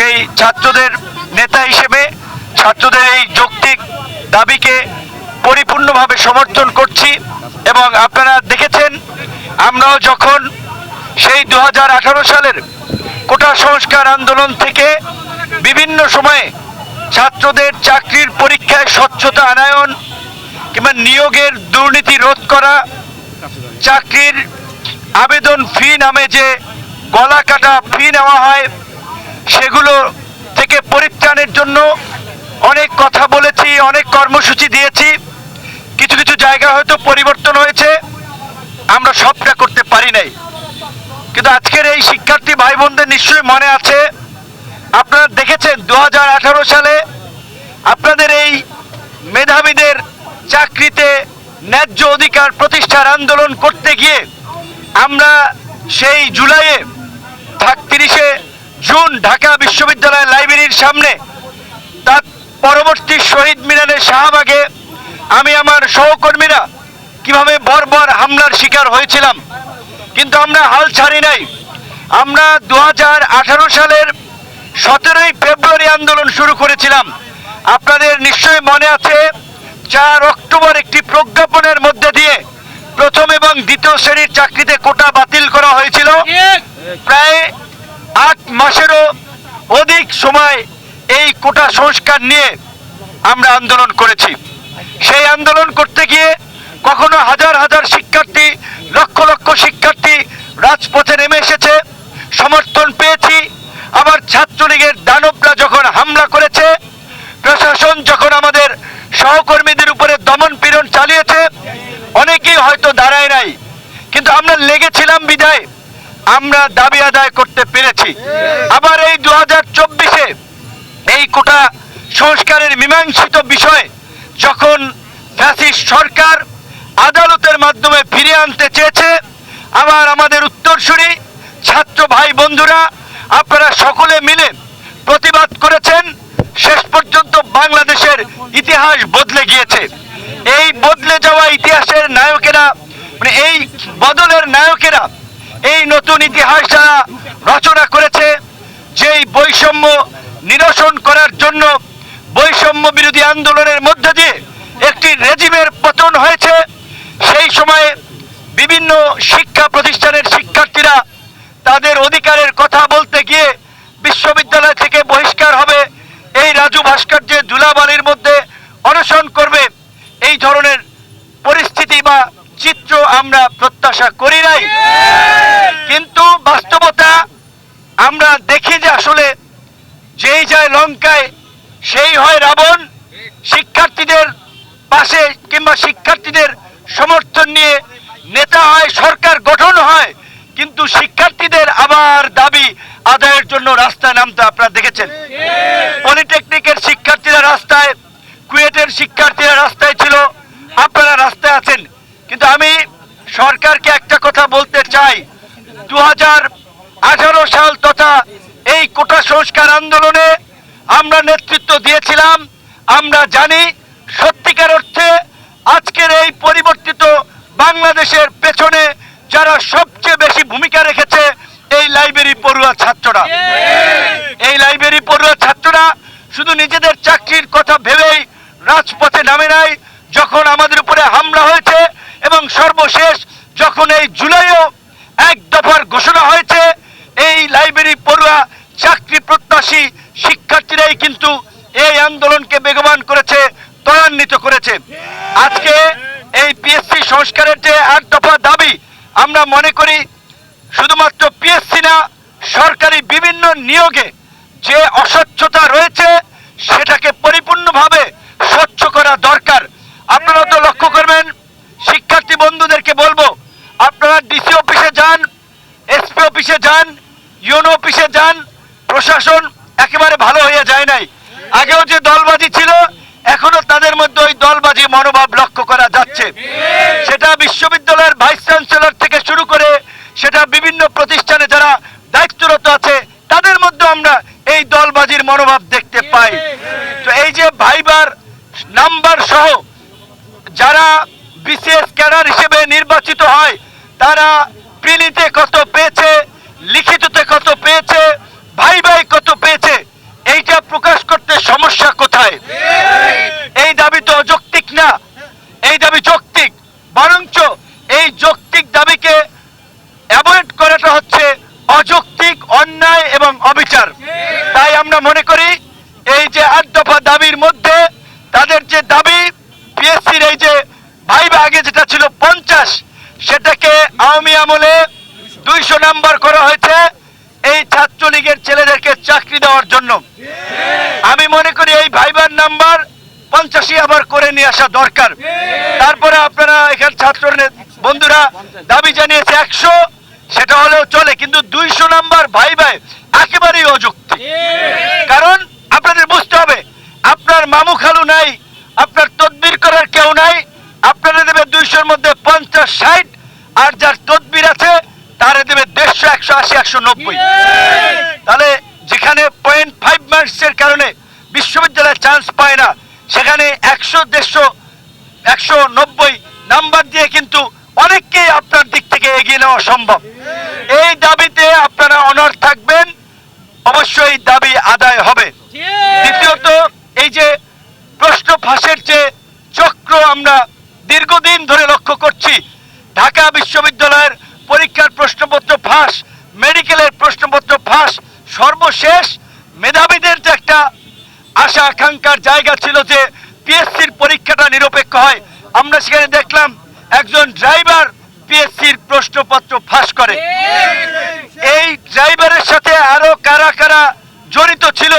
সেই ছাত্রদের নেতা হিসেবে ছাত্রদের এই যৌক্তিক দাবিকে পরিপূর্ণভাবে সমর্থন করছি এবং আপনারা দেখেছেন, আমরাও যখন সেই দু হাজার আঠারো সালের কোটা সংস্কার আন্দোলন থেকে বিভিন্ন সময়ে ছাত্রদের চাকরির পরীক্ষায় স্বচ্ছতা আনায়ন কিংবা নিয়োগের দুর্নীতি রোধ করা, চাকরির আবেদন ফি নামে যে গলা কাটা ফি নেওয়া হয় সেগুলো থেকে পরিত্রাণের জন্য অনেক কথা বলেছি, অনেক কর্মসূচি দিয়েছি। কিছু কিছু জায়গা হয়তো পরিবর্তন হয়েছে, আমরা সবটা করতে পারি নাই। কিন্তু আজকের এই শিক্ষার্থী ভাই বোনদের নিশ্চয়ই মনে আছে, আপনারা দেখেছেন দু হাজার আঠারো সালে আপনাদের এই মেধাবীদের চাকরিতে ন্যায্য অধিকার প্রতিষ্ঠার আন্দোলন করতে গিয়ে আমরা সেই জুলাইয়ে জুন ঢাকা বিশ্ববিদ্যালয় লাইব্রেরির সামনে তার পরবর্তী শহীদ মিনারের শাহবাগে আমি আমার সহকর্মীরা কীভাবে বর্বর হামলার শিকার হয়েছিলাম কিন্তু আমরা হাল ছাড়ি নাই। আমরা দু হাজার আঠারো সালের সতেরোই ফেব্রুয়ারি আন্দোলন শুরু করেছিলাম। আপনাদের নিশ্চয়ই মনে আছে চার অক্টোবর একটি প্রজ্ঞাপনের মধ্যে দিয়ে প্রথম এবং দ্বিতীয় শ্রেণির চাকরিতে কোটা বাতিল করা হয়েছিল। প্রায় আট মাসেরও অধিক সময় এই কোটা সংস্কার নিয়ে আমরা আন্দোলন করেছি। সেই আন্দোলন করতে গিয়ে কখনো হাজার হাজার শিক্ষার্থী লক্ষ লক্ষ শিক্ষার্থী রাজপথে নেমে এসেছে সমর্থন পেয়েছি আবার ছাত্রলীগের দানবরা যখন হামলা করেছে প্রশাসন যখন আমাদের সহকর্মীদের উপরে দমন পীড়ন চালিয়েছে অনেকেই হয়তো দাঁড়ায় নাই কিন্তু আমরা লেগেছিলাম বিদায় আমরা দাবি আদায় করতে পেরেছি। আবার এই দু হাজার চব্বিশে এই কোটা সংস্কারের মীমাংসিত বিষয় যখন ফ্যাসিস্ট সরকার আদালতের মাধ্যমে ফিরিয়ে আনতে চেয়েছে, আবার আমাদের উত্তরসূরি, ছাত্র ভাই বন্ধুরা, আপনারা সকলে মিলে প্রতিবাদ করেছেন, শেষ পর্যন্ত বাংলাদেশের ইতিহাস বদলে গিয়েছে। এই বদলে যাওয়া ইতিহাসের নায়কেরা মানে এই বদলের নায়কেরা এই নতুন ইতিহাস যারা রচনা করেছে, যেই বৈষম্য নিরসন করার জন্য বৈষম্য বিরোধী আন্দোলনের মধ্য দিয়ে একটি রেজিমের পতন হয়েছে, সেই সময়ে বিভিন্ন শিক্ষা প্রতিষ্ঠানের শিক্ষার্থীরা তাদের অধিকারের কথা বলতে গিয়ে বিশ্ববিদ্যালয় থেকে বহিষ্কার হবে। এই রাজু ভাস্কর্যের ধুলাবালির মধ্যে অনশন করবে। এই ধরনের পরিস্থিতি বা চিত্র আমরা প্রত্যাশা করি নাই। কিন্তু বাস্তবতা আমরা দেখি যে আসলে যেই যায় লঙ্কায় সেই হয় রাবণ। শিক্ষার্থীদের পাশে কিংবা শিক্ষার্থীদের সমর্থন নিয়ে নেতা হয় সরকার গঠন হয় কিন্তু শিক্ষার্থীদের আবার দাবি আদায়ের জন্য রাস্তায় নামতে আপনারা দেখেছেন। পলিটেকনিকের শিক্ষার্থীরা রাস্তায় কুয়েটের শিক্ষার্থীরা রাস্তায় ছিল আপনারা রাস্তায় আছেন। কিন্তু আমি সরকারকে একটা কথা বলতে চাই দু সাল তথা এই কোটা সংস্কার আন্দোলনে আমরা নেতৃত্ব দিয়েছিলাম। আমরা জানি সত্যিকার অর্থে আজকের এই পরিবর্তিত বাংলাদেশের পেছনে যারা সবচেয়ে বেশি ভূমিকা রেখেছে এই লাইব্রেরি পড়ুয়া ছাত্ররা। এই লাইব্রেরি পড়ুয়া ছাত্ররা শুধু নিজেদের চাকরির কথা ভেবেই রাজপথে নামে নাই, যখন আমাদের উপরে হামলা হয়েছে এবং সর্বশেষ যখন এই জুলাইও এক দফার ঘোষণা হয়েছে এই লাইব্রেরি পড়ুয়া চাকরি প্রত্যাশী শিক্ষার্থীরাই কিন্তু এই আন্দোলনকে বেগবান করেছে, ত্বরান্বিত করেছে। আজকে এই পিএসসি সংস্কারের যে এক দফা দাবি, আমরা মনে করি শুধুমাত্র পিএসসি না, সরকারি বিভিন্ন নিয়োগে যে অস্বচ্ছতা রয়েছে সেটাকে পরিপূর্ণভাবে স্বচ্ছ করা দরকার আপনারা তো লক্ষ্য করবেন শিক্ষার্থী বন্ধুদেরকে বলব আপনারা ডিসি অফিসে যান এসপি অফিসে যান ইউনো অফিসে যান প্রশাসন একেবারে ভালো হয়ে যায় নাই আগেও যে দলবাজি ছিল, এখনও তাদের মধ্যে ওই দলবাজি মনোভাব লক্ষ্য করা যাচ্ছে। সেটা বিশ্ববিদ্যালয়ের ভাইস চ্যান্সেলর থেকে শুরু করে সেটা বিভিন্ন প্রতিষ্ঠানে যারা দায়িত্বরত আছে, তাদের মধ্যে আমরা এই দলবাজির মনোভাব দেখতে পাই। তো এই যে ভাইবার নাম্বার সহ যারা বিসিএস ক্যাডার হিসেবে নির্বাচিত হয়, তারা প্রিলিতে কত পেয়েছে, লিখিততে কত পেয়েছে ভাই ভাই কত পেয়েছে সমস্যা কোথায়? এই দাবি তো অযৌক্তিক না। এই দাবি যৌক্তিক। বরঞ্চ এই যৌক্তিক দাবিকে অ্যাভয়েড করাটা হচ্ছে অযৌক্তিক, অন্যায় এবং অবিচার। তাই আমরা মনে করি, এই যে আট দফা দাবির মধ্যে তাদের যে দাবি পিএসসির এই যে ভাইবা আগে যেটা ছিল পঞ্চাশ, সেটাকে আওয়ামী আমলে দুইশো নাম্বার করা হয়েছে এই ছাত্রলীগের ছেলেদেরকে চাকরি দেওয়ার জন্য আমি মনে করি এই ভাইবার নাম্বার পঞ্চাশি আবার করে নিয়ে আসা দরকার। তারপরে আপনারা এখানে ছাত্র বন্ধুরা দাবি জানিয়েছে একশো সেটা হলেও চলে কিন্তু দুইশো নাম্বার ভাই ভাই একেবারেই অযুক্তি কারণ আপনাদের বুঝতে হবে আপনার মামু খালু নাই আপনার তদবির করার কেউ নাই আপনারা দেবে দুইশোর মধ্যে পঞ্চাশ ষাট আর যার তদবির আছে তারা দেবে দেড়শো একশো আশি একশো নব্বই। তাহলে যেখানে পয়েন্ট ফাইভ মার্কসের কারণে বিশ্ববিদ্যালয়ে চান্স পায় না সেখানে একশো দেড়শো একশো নব্বই নাম্বার দিয়ে কিন্তু অনেককেই আপনার দিক থেকে এগিয়ে নেওয়া সম্ভব। এই দাবিতে আপনারা অনর থাকবেন। অবশ্যই দাবি আদায় হবে। দ্বিতীয়ত এই যে প্রশ্ন ফাঁসের যে চক্র আমরা দীর্ঘদিন ধরে লক্ষ্য করছি ঢাকা বিশ্ববিদ্যালয়ের পরীক্ষার প্রশ্নপত্র ফাঁস মেডিকেলের প্রশ্নপত্র ফাঁস সর্বশেষ মেধাবীদের যে একটা আশা আকাঙ্ক্ষার জায়গা ছিল নিরপেক্ষ হয়। আমরা সেখানে দেখলাম একজন ড্রাইভার পিএসসির প্রশ্নপত্র ফাঁস করে। এই ড্রাইভারের সাথে আরও কারা কারা জড়িত ছিল,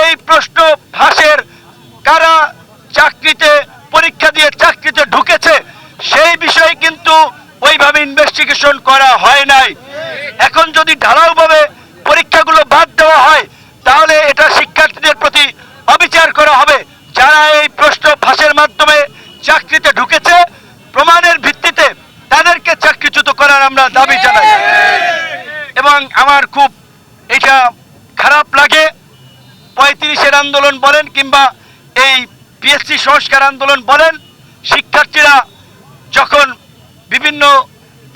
এই প্রশ্ন ফাঁসের কারা চাকরিতে পরীক্ষা দিয়ে চাকরিতে ঢুকেছে সেই বিষয়ে কিন্তু ওইভাবে ইনভেস্টিগেশন করা হয় নাই এখন যদি ঢালাওভাবে পরীক্ষাগুলো বাদ দেওয়া হয় তাহলে এটা শিক্ষার্থীদের প্রতি অবিচার করা হবে যারা এই প্রশ্ন ফাঁসের মাধ্যমে চাকরিতে ঢুকেছে প্রমাণের ভিত্তিতে তাদেরকে চাকরিচ্যুত করার আমরা দাবি জানাই। এবং আমার খুব এটা খারাপ লাগে, পঁয়ত্রিশের আন্দোলন বলেন কিংবা এই পিএসসি সংস্কার আন্দোলন বলেন, শিক্ষার্থীরা যখন বিভিন্ন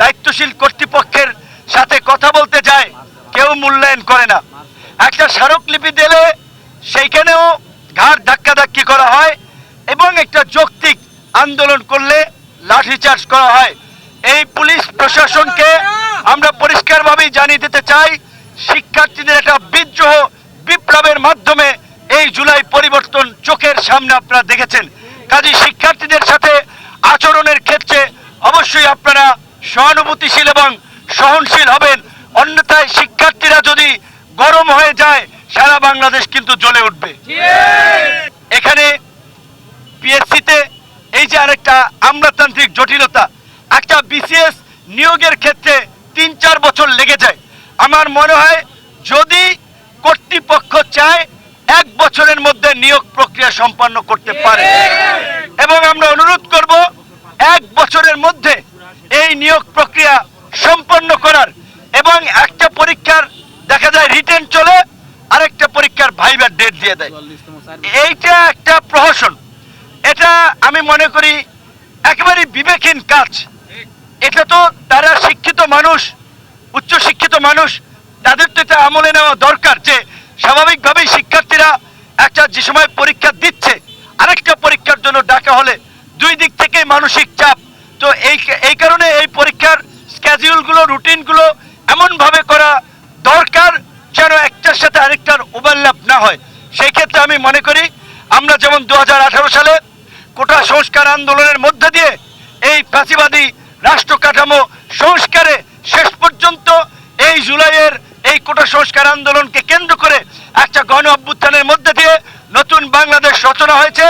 দায়িত্বশীল কর্তৃপক্ষের সাথে কথা বলতে যায়, কেউ মূল্যায়ন করে না। একটা স্মারকলিপি দিলে সেইখানেও ঘাড় ধাক্কাধাক্কি করা হয় এবং একটা যৌক্তিক আন্দোলন করলে লাঠিচার্জ করা হয়। এই পুলিশ প্রশাসনকে আমরা পরিষ্কারভাবেই জানিয়ে দিতে চাই শিক্ষার্থীদের একটা বিদ্রোহ বিপ্লবের মাধ্যমে এই জুলাই পরিবর্তন চোখের সামনে আপনারা দেখেছেন। কাজী শিক্ষার্থীদের সাথে আচরণের ক্ষেত্রে অবশ্যই আপনারা সহানুভূতিশীল এবং সহনশীল হবেন। অন্যথায় শিক্ষার্থীরা যদি গরম হয়ে যায় সারা বাংলাদেশ কিন্তু জ্বলে উঠবে। এখানে পিএসসিতে এই যে আরেকটা আমলাতান্ত্রিক জটিলতা বিসিএস নিয়োগের ক্ষেত্রে তিন চার বছর লেগে যায়। আমার মনে হয় যদি কর্তৃপক্ষ চায়, এক বছরের মধ্যে নিয়োগ প্রক্রিয়া সম্পন্ন করতে পারে। এবং আমরা অনুরোধ করব, এক বছরের মধ্যে এই নিয়োগ প্রক্রিয়া সম্পন্ন করার। এবং একটা পরীক্ষার, দেখা যায় রিটেন চলে, আরেকটা পরীক্ষার ভাইবার ডেট দিয়ে দেয়। এইটা একটা প্রহসন। এটা আমি মনে করি একেবারে বিবেকহীন কাজ। এটা তো তারা শিক্ষিত মানুষ উচ্চ শিক্ষিত মানুষ, তাদের তো এটা আমলে নেওয়া দরকার যে স্বাভাবিকভাবেই শিক্ষার্থীরা একটা যে সময় পরীক্ষা দিচ্ছে, আরেকটা পরীক্ষার জন্য ডাকা হলে দুই দিক থেকে মানসিক চাপ। তো এই এই কারণে এই পরীক্ষার স্ক্যাজুলগুলো রুটিনগুলো এমনভাবে করা দরকার যেন একটার সাথে আরেকটার ওভারল্যাপ না হয়। সেই ক্ষেত্রে আমি মনে করি, আমরা যেমন দু হাজার আঠারো সালে কোটা সংস্কার আন্দোলনের মধ্যে দিয়ে এই ফাঁসিবাদী রাষ্ট্র কাঠামো সংস্কারে শেষ পর্যন্ত এই জুলাইয়ের এই কোটা সংস্কার আন্দোলনকে কেন্দ্র করে একটা গণ অভ্যুত্থানের মধ্যে দিয়ে নতুন বাংলাদেশ রচনা হয়েছে।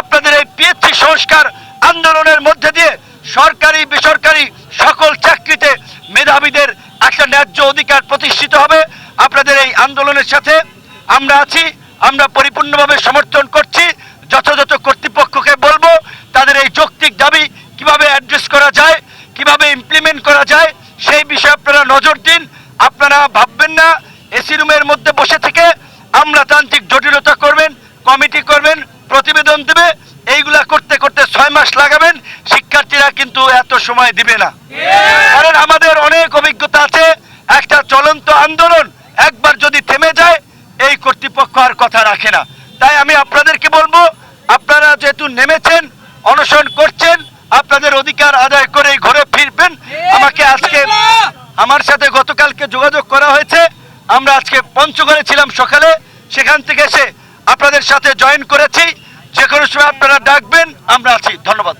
আপনাদের এই পিএসসি সংস্কার আন্দোলনের মধ্যে দিয়ে সরকারি, বেসরকারি সকল চাকরিতে মেধাবীদের একটা ন্যায্য অধিকার প্রতিষ্ঠিত হবে। আপনাদের এই আন্দোলনের সাথে আমরা আছি, আমরা পরিপূর্ণভাবে সমর্থন করছি যথাযথ কর্তৃপক্ষকে বলব তাদের এই যৌক্তিক দাবি কীভাবে অ্যাড্রেস করা যায় কীভাবে ইমপ্লিমেন্ট করা যায় সেই বিষয়ে আপনারা নজর দিন আপনারা ভাববেন না এসি রুমের মধ্যে বসে থেকে আমলাতান্ত্রিক জটিলতা করবেন, কমিটি করবেন, প্রতিবেদন দেবে, এইগুলা করতে করতে ছয় মাস লাগাবেন, শিক্ষার্থীরা কিন্তু এত সময় দিবে না। কারণ আমাদের অনেক অভিজ্ঞতা আছে, একটা চলন্ত আন্দোলন একবার যদি থেমে যায়, এই কর্তৃপক্ষ আর কথা রাখে না। তাই আমি আপনাদেরকে বলব, আপনারা যেহেতু নেমেছেন, অনশন করছেন, আপনাদের অধিকার আদায় করে ঘরে ফিরবেন। আমাকে আজকে আমার সাথে গতকালকে যোগাযোগ করা হয়েছে। আমরা আজকে পঞ্চগড়ে ছিলাম সকালে। সেখান থেকে এসে আপনাদের সাথে জয়েন করেছি। যে কোনো সময় আপনারা ডাকবেন, আমরা আছি। ধন্যবাদ।